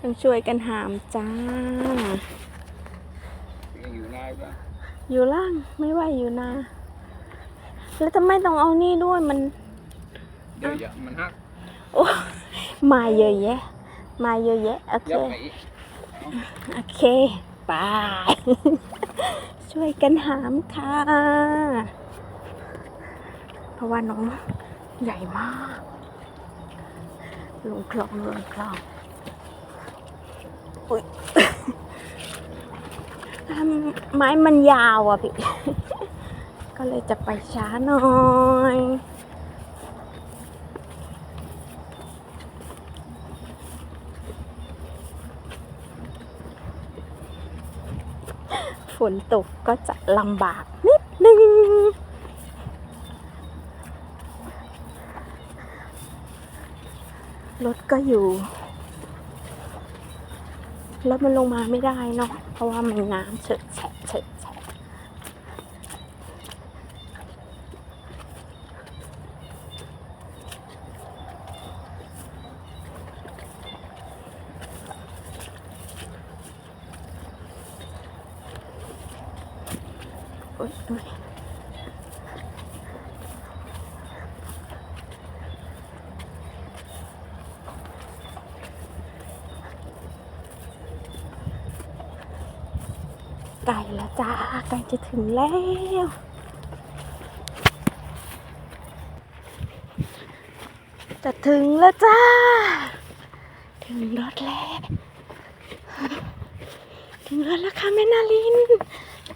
ต้องช่วยกันหามจ้า ยังอยู่นายปะอยู่ล่างไม่ว่าอยู่นา แล้วทำไมต้องเอานี่ด้วยมัน เดี๋ยวอย่ามันหักโอ้มาเยอะแยะ มาเยอะแยะ โอเค ยับไปอีกโอเคไป ช่วยกันหามค่ะ เพราะว่าน้องใหญ่มาก ลงคลองลงคลองอุ๊ยทำ ไม้มันยาวอะพี่ ก็เลยจะไปช้าหน่อยฝนตกก็จะลำบากนิดนึง รถก็อยู่ รถมันลงมาไม่ได้เนาะเพราะว่ามันน้ำเฉอะแฉะเฉอะแฉะโอ๊ยโอ๊ยไกลแล้วจ้าใกล้จะถึงแล้ว จะถึงแล้วจ้า ถึงรถแล้ว ถึงรถแล้วค่ะแม่นาลิน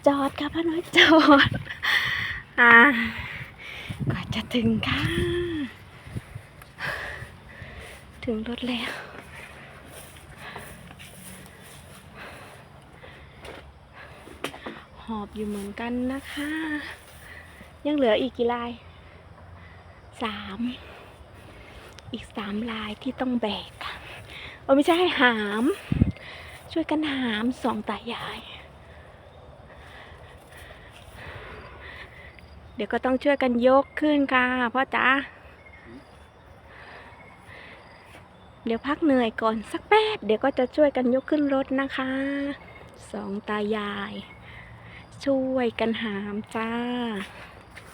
จอดค่ะพ่อน้อยจอด อ่ากว่าจะถึงค่ะ ถึงรถแล้ว หอบอยู่เหมือนกันนะคะ ยังเหลืออีกกี่ลายสามอีกสามลายที่ต้องแบกโอ้ไม่ใช่หาม ช่วยกันหามสองตายาย เดี๋ยวก็ต้องช่วยกันยกขึ้นค่ะพ่อจ๋าเดี๋ยวพักเหนื่อยก่อนสักแป๊บ เดี๋ยวก็จะช่วยกันยกขึ้นรถนะคะ สองตายาย ช่วยกันหามจ้า